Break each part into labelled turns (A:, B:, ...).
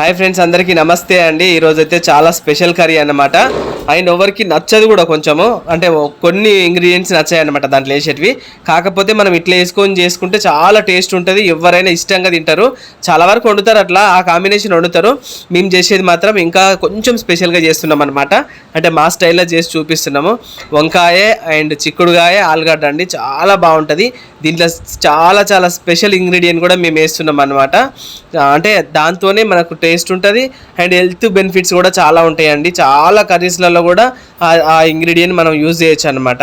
A: Hi friends అందరికీ నమస్తే అండి. ఈరోజు అయితే చాలా స్పెషల్ కర్రీ అన్నమాట. అండ్ ఎవరికి నచ్చదు కూడా కొంచెము. అంటే కొన్ని ఇంగ్రీడియంట్స్ నచ్చాయి అనమాట దాంట్లో వేసేటివి. కాకపోతే మనం ఇట్లా వేసుకొని చేసుకుంటే చాలా టేస్ట్ ఉంటుంది. ఎవరైనా ఇష్టంగా తింటారు. చాలా వరకు వండుతారు అట్లా. ఆ కాంబినేషన్ వండుతారు. మేము చేసేది మాత్రం ఇంకా కొంచెం స్పెషల్గా చేస్తున్నాం అనమాట అంటే మా స్టైల్లో చేసి చూపిస్తున్నాము. వంకాయ అండ్ చిక్కుడుగాయ ఆలుగడ్డ అండి. చాలా బాగుంటుంది. దీంట్లో చాలా చాలా స్పెషల్ ఇంగ్రీడియంట్ కూడా మేము వేస్తున్నాం అనమాట అంటే దాంతోనే మనకు టేస్ట్ ఉంటుంది. అండ్ హెల్త్ బెనిఫిట్స్ కూడా చాలా ఉంటాయండి. చాలా కర్రీస్లలో కూడా ఆ- ఇంగ్రీడియంట్ మనం యూజ్ చేయొచ్చు అనమాట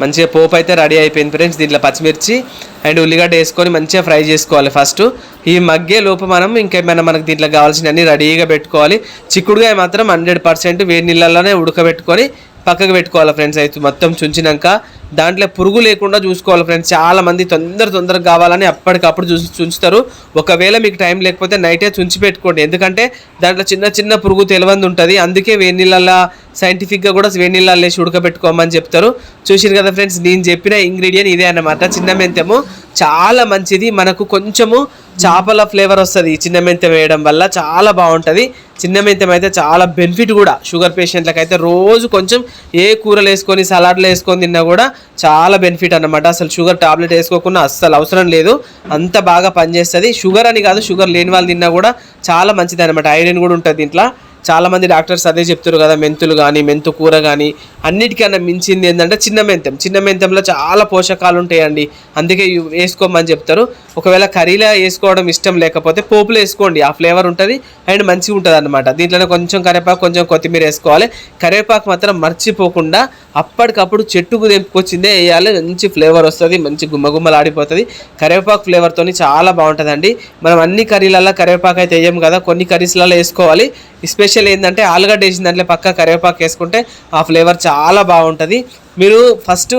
A: మంచిగా పోపు అయితే రెడీ అయిపోయింది ఫ్రెండ్స్. దీంట్లో పచ్చిమిర్చి అండ్ ఉల్లిగడ్డ వేసుకొని మంచిగా ఫ్రై చేసుకోవాలి ఫస్ట్. ఈ మగ్గే లోపు మనం ఇంకేమైనా మనకు దీంట్లో కావాల్సినవన్నీ రెడీగా పెట్టుకోవాలి. చిక్కుడుగా మాత్రం హండ్రెడ్ పర్సెంట్ వేడి నీళ్ళలోనే ఉడకబెట్టుకొని పక్కకు పెట్టుకోవాలి ఫ్రెండ్స్. అయితే మొత్తం చుంచినాక దాంట్లో పురుగు లేకుండా చూసుకోవాలి ఫ్రెండ్స్ చాలా మంది తొందర తొందరగా కావాలని అప్పటికప్పుడు చూసి చుంచుతారు. ఒకవేళ మీకు టైం లేకపోతే నైటే చుంచి పెట్టుకోండి. ఎందుకంటే దాంట్లో చిన్న చిన్న పురుగు తెలివంది ఉంటుంది. అందుకే వేడి నీళ్ళల్లో సైంటిఫిక్గా కూడా వేడి నీళ్ళల్లో వేసి ఉడకబెట్టుకోమని చెప్తారు. చూసిరు కదా ఫ్రెండ్స్ నేను చెప్పిన ఇంగ్రీడియంట్ ఇదే అన్నమాట. చిన్న మెంతము. చాలా మంచిది. మనకు కొంచెము చేపల ఫ్లేవర్ వస్తుంది చిన్న మెంతం వేయడం వల్ల. చాలా బాగుంటుంది. చిన్న మెంతం అయితే చాలా బెనిఫిట్ కూడా. షుగర్ పేషెంట్లకు అయితే రోజు కొంచెం ఏ కూరలు వేసుకొని సలాడ్లు వేసుకొని తిన్నా కూడా చాలా బెనిఫిట్ అనమాట అసలు షుగర్ టాబ్లెట్ వేసుకోకుండా అస్సలు అవసరం లేదు. అంత బాగా పనిచేస్తుంది. షుగర్ అని కాదు షుగర్ లేని వాళ్ళు తిన్నా కూడా చాలా మంచిది అనమాట ఐరన్ కూడా ఉంటుంది దీంట్లో. చాలా మంది డాక్టర్స్ అదే చెప్తారు కదా మెంతులు కానీ మెంతు కూర కానీ అన్నిటికన్నా మించింది ఏంటంటే చిన్న మెంతం. చిన్న మెంతంలో చాలా పోషకాలు ఉంటాయండి. అందుకే వేసుకోమని చెప్తారు. ఒకవేళ కర్రీలో వేసుకోవడం ఇష్టం లేకపోతే పోపులో వేసుకోండి. ఆ ఫ్లేవర్ ఉంటుంది అండ్ మంచిగా ఉంటుంది అనమాట దీంట్లోనే కొంచెం కరివేపాకు కొంచెం కొత్తిమీర వేసుకోవాలి. కరివేపాకు మాత్రం మర్చిపోకుండా అప్పటికప్పుడు చెట్టుకు తెంపుకొచ్చిందే వేయాలి. మంచి ఫ్లేవర్ వస్తుంది మంచి గుమ్మగుమ్మలాడిపోతుంది. కరివేపాకు ఫ్లేవర్తో చాలా బాగుంటుందండి. మనం అన్ని కర్రీలలో కరివేపాకు అయితే వేయం కదా కొన్ని కర్రీస్లలో వేసుకోవాలి. స్పెషల్ ఏంటంటే ఆలుగడ్డ వేసిన దాంట్లో పక్క కరివేపాకు వేసుకుంటే ఆ ఫ్లేవర్ చాలా బాగుంటుంది. మీరు ఫస్ట్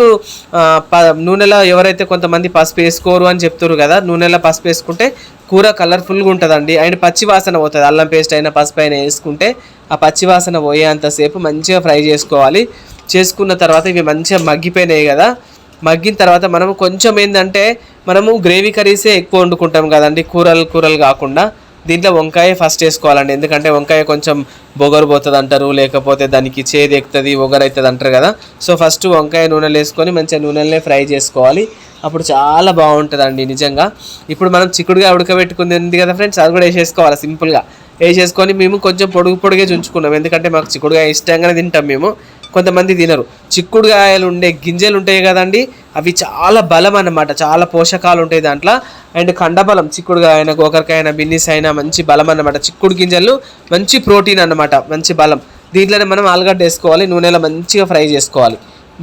A: ప నూనెలో ఎవరైతే కొంతమంది పసుపు వేసుకోరు అని చెప్తారు కదా నూనెలో పసుపు వేసుకుంటే కూర కలర్ఫుల్గా ఉంటుందండి. అండ్ పచ్చి వాసన పోతుంది. అల్లం పేస్ట్ అయినా పసుపు అయినా వేసుకుంటే ఆ పచ్చి వాసన పోయేంతసేపు మంచిగా ఫ్రై చేసుకోవాలి. చేసుకున్న తర్వాత ఇవి మంచిగా మగ్గిపోయినాయి కదా. మగ్గిన తర్వాత మనం కొంచెం ఏంటంటే మనము గ్రేవీ కర్రీసే ఎక్కువ వండుకుంటాం కదండి. కూరలు కూరలు కాకుండా. దీంట్లో వంకాయ ఫస్ట్ వేసుకోవాలండి. ఎందుకంటే వంకాయ కొంచెం బొగరు పోతుంది అంటారు లేకపోతే దానికి చేదు ఎక్కుతుంది ఒగరు అవుతుంది అంటారు కదా. సో ఫస్ట్ వంకాయ నూనెలు వేసుకొని మంచిగా నూనెలనే ఫ్రై చేసుకోవాలి. అప్పుడు చాలా బాగుంటుందండి నిజంగా. ఇప్పుడు మనం చిక్కుడుగా ఉడకబెట్టుకుంది ఉంది కదా ఫ్రెండ్స్ అది కూడా వేసేసుకోవాలి సింపుల్గా వేసేసుకొని మేము కొంచెం పొడుగు పొడిగే చుంచుకున్నాం. ఎందుకంటే మాకు చిక్కుడుగా ఇష్టంగానే తింటాం మేము. కొంతమంది తినరు. చిక్కుడుగాయలు ఉండే గింజలు ఉంటాయి కదండి అవి చాలా బలం అన్నమాట. చాలా పోషకాలు ఉంటాయి దాంట్లో. అండ్ కండబలం చిక్కుడుగాయ అయినా గోకరకాయ అయినా బిన్నిస్ అయినా మంచి బలం అన్నమాట. చిక్కుడు గింజలు మంచి ప్రోటీన్ అన్నమాట మంచి బలం. దీంట్లోనే మనం ఆలుగడ్డ వేసుకోవాలి నూనెలో మంచిగా ఫ్రై చేసుకోవాలి.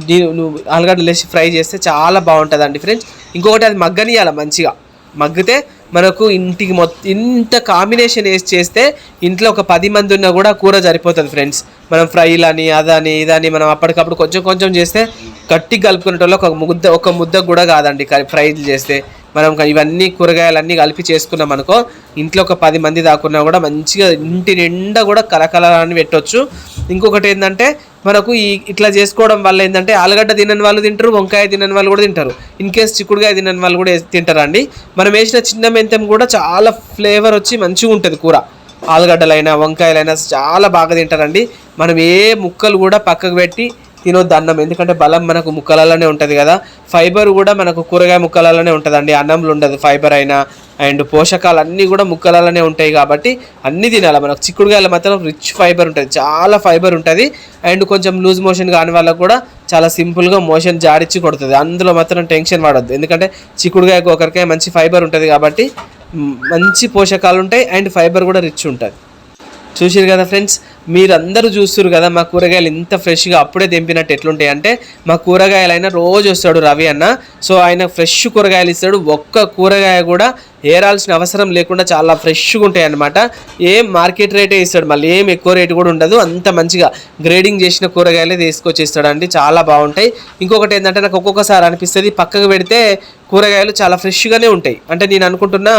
A: దీ నువ్వు ఆలుగడ్డలు వేసి ఫ్రై చేస్తే చాలా బాగుంటుందండి ఫ్రెండ్స్. ఇంకొకటి అది మగ్గనియాలి మంచిగా. మగ్గితే మనకు ఇంటికి మొత్తం ఇంత కాంబినేషన్ వేసి చేస్తే ఇంట్లో ఒక పది మంది ఉన్నా కూడా కూర సరిపోతుంది ఫ్రెండ్స్ మనం ఫ్రైలని అదని ఇదని మనం అప్పటికప్పుడు కొంచెం కొంచెం చేస్తే గట్టి కలుపుకునేటోళ్ళు ఒక ముద్ద ఒక ముద్ద కూడా కాదండి ఫ్రైలు చేస్తే. మనం ఇవన్నీ కూరగాయలన్నీ కలిపి చేసుకున్నాం అనుకో ఇంట్లో ఒక పది మంది దాకున్నా కూడా మంచిగా ఇంటి నిండా కూడా కలకలని పెట్టవచ్చు పెట్టొచ్చు. ఇంకొకటి ఏంటంటే మనకు ఈ ఇట్లా చేసుకోవడం వల్ల ఏంటంటే ఆలుగడ్డ తినని వాళ్ళు తింటారు వంకాయ తినని వాళ్ళు కూడా తింటారు. ఇన్ కేస్ చిక్కుడుగాయ తినని వాళ్ళు కూడా తింటారండి. మనం వేసిన చిన్న మెంతం కూడా చాలా ఫ్లేవర్ వచ్చి మంచిగా ఉంటుంది కూర. ఆలుగడ్డలైనా వంకాయలైనా చాలా బాగా తింటారండి. మనం ఏ ముక్కలు కూడా పక్కకు పెట్టి తినొద్దు అన్నం ఎందుకంటే బలం మనకు ముక్కలలోనే ఉంటుంది కదా. ఫైబర్ కూడా మనకు కూరగాయ ముక్కలలోనే ఉంటుందండి. అన్నంలో ఉండదు ఫైబర్ అయినా అండ్ పోషకాలు అన్నీ కూడా ముక్కలలోనే ఉంటాయి కాబట్టి అన్నీ తినాలి. మనకు చిక్కుడుగాయలు మాత్రం రిచ్ ఫైబర్ ఉంటుంది. చాలా ఫైబర్ ఉంటుంది. అండ్ కొంచెం లూజ్ మోషన్ కాని వాళ్ళకు కూడా చాలా సింపుల్గా మోషన్ జాడిచ్చి కొడుతుంది. అందులో మాత్రం టెన్షన్ పడద్దు ఎందుకంటే చిక్కుడుగాయ ఒకరికాయ మంచి ఫైబర్ ఉంటుంది కాబట్టి మంచి పోషకాలు ఉంటాయి అండ్ ఫైబర్ కూడా రిచ్ ఉంటుంది. చూసారు కదా ఫ్రెండ్స్? మీరందరూ చూస్తున్నారు కదా మా కూరగాయలు ఇంత ఫ్రెష్గా అప్పుడే తెంపినట్టు ఎట్లుంటాయి? అంటే మా కూరగాయలు అయినా రోజు వస్తాడు రవి అన్న. సో ఆయన ఫ్రెష్ కూరగాయలు ఇస్తాడు. ఒక్క కూరగాయ కూడా ఏరాల్సిన అవసరం లేకుండా చాలా ఫ్రెష్గా ఉంటాయి అన్నమాట ఏం మార్కెట్ రేటే ఇస్తాడు మళ్ళీ ఏం ఎక్కువ రేటు కూడా ఉండదు. అంత మంచిగా గ్రేడింగ్ చేసిన కూరగాయలే తీసుకొచ్చి ఇస్తాడండి చాలా బాగుంటాయి. ఇంకొకటి ఏంటంటే నాకు ఒక్కొక్కసారి అనిపిస్తుంది పక్కకు పెడితే కూరగాయలు చాలా ఫ్రెష్గానే ఉంటాయి. అంటే నేను అనుకుంటున్నా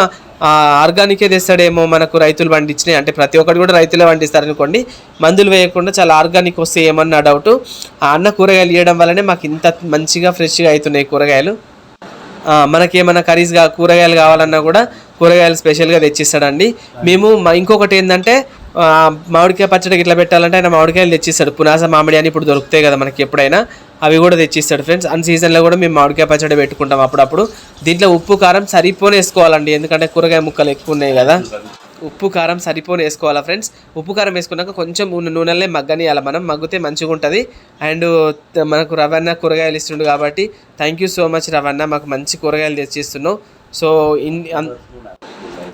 A: ఆర్గానికే తెస్తాడేమో మనకు రైతులు పండించినాయి అంటే ప్రతి ఒక్కటి కూడా రైతులే పండిస్తారు అనుకోండి. మందులు వేయకుండా చాలా ఆర్గానిక్ వస్తే ఏమన్నా డౌట్ ఆ అన్న కూరగాయలు ఇవ్వడం వల్లనే మాకు ఇంత మంచిగా ఫ్రెష్గా అవుతున్నాయి కూరగాయలు. ఆ, మనకి ఏమైనా కూరగాయలు కావాలన్నా కూడా కూరగాయలు స్పెషల్గా తెచ్చిస్తాడండి. మేము ఇంకొకటి ఏంటంటే మామిడికాయ పచ్చడికి ఇట్లా పెట్టాలంటే ఆయన మామిడికాయలు తెచ్చిస్తాడు. పునాస మామిడి అని ఇప్పుడు దొరుకుతాయి కదా మనకి ఎప్పుడైనా. అవి కూడా తెచ్చిస్తాడు ఫ్రెండ్స్. అన్ సీజన్లో కూడా మేము మామిడికాయ పచ్చడి పెట్టుకుంటాం అప్పుడప్పుడు. దీంట్లో ఉప్పు కారం సరిపోని వేసుకోవాలండి. ఎందుకంటే కూరగాయ ముక్కలు ఎక్కువ ఉన్నాయి కదా. ఉప్పు కారం సరిపోని వేసుకోవాలా ఫ్రెండ్స్? ఉప్పు కారం వేసుకున్నాక కొంచెం నూనెలనే మగ్గనియాలి మనం. మగ్గితే మంచిగా ఉంటుంది. అండ్ మనకు రవణ కూరగాయలు ఇస్తుండు కాబట్టి థ్యాంక్ యూ సో మచ్ రవణ మాకు మంచి కూరగాయలు తెచ్చిస్తున్నావు. సో ఇన్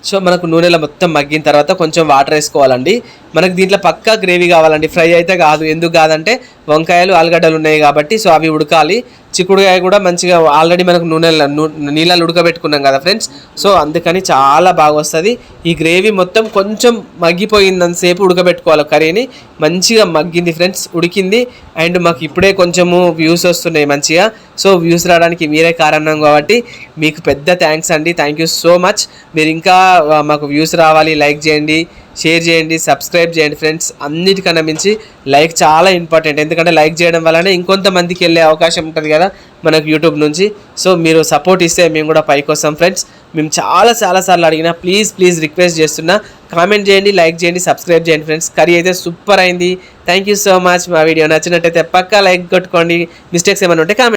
A: సో మనకు నూనెలో మొత్తం మగ్గిన తర్వాత కొంచెం వాటర్ వేసుకోవాలండి. మనకు దీంట్లో పక్కా గ్రేవీ కావాలండి. ఫ్రై అయితే కాదు. ఎందుకు కాదంటే వంకాయలు ఆలుగడ్డలు ఉన్నాయి కాబట్టి సో అవి ఉడకాలి. చిక్కుడుకాయ కూడా మంచిగా ఆల్రెడీ మనకు నూనె నీళ్ళలో ఉడకబెట్టుకున్నాం కదా ఫ్రెండ్స్ సో అందుకని చాలా బాగా వస్తుంది. ఈ గ్రేవీ మొత్తం కొంచెం మగ్గిపోయిందంతసేపు ఉడకబెట్టుకోవాలి కర్రీని. మంచిగా మగ్గింది ఫ్రెండ్స్ ఉడికింది. అండ్ మాకు ఇప్పుడే కొంచెము వ్యూస్ వస్తున్నాయి మంచిగా. సో వ్యూస్ రావడానికి మీరే కారణం కాబట్టి మీకు పెద్ద థ్యాంక్స్ అండి. థ్యాంక్ యూ సో మచ్ మీరు ఇంకా మాకు వ్యూస్ రావాలి లైక్ చేయండి. షేర్ చేయండి సబ్స్క్రైబ్ చేయండి ఫ్రెండ్స్. అన్నిటికన్నా మించి లైక్ చాలా ఇంపార్టెంట్. ఎందుకంటే లైక్ చేయడం వల్లనే ఇంకొంతమందికి వెళ్ళే అవకాశం ఉంటుంది కదా మనకు యూట్యూబ్ నుంచి. సో మీరు సపోర్ట్ ఇస్తే మేము కూడా పైకి వస్తాం ఫ్రెండ్స్. మేము చాలా చాలా సార్లు అడిగినా ప్లీజ్ ప్లీజ్ రిక్వెస్ట్ చేస్తున్నా. కామెంట్ చేయండి లైక్ చేయండి సబ్స్క్రైబ్ చేయండి ఫ్రెండ్స్. కర్రీ అయితే సూపర్ అయింది. థ్యాంక్ యూ సో మచ్ మా వీడియో నచ్చినట్టయితే పక్కా లైక్ కొట్టుకోండి. మిస్టేక్స్ ఏమైనా ఉంటే కామెంట్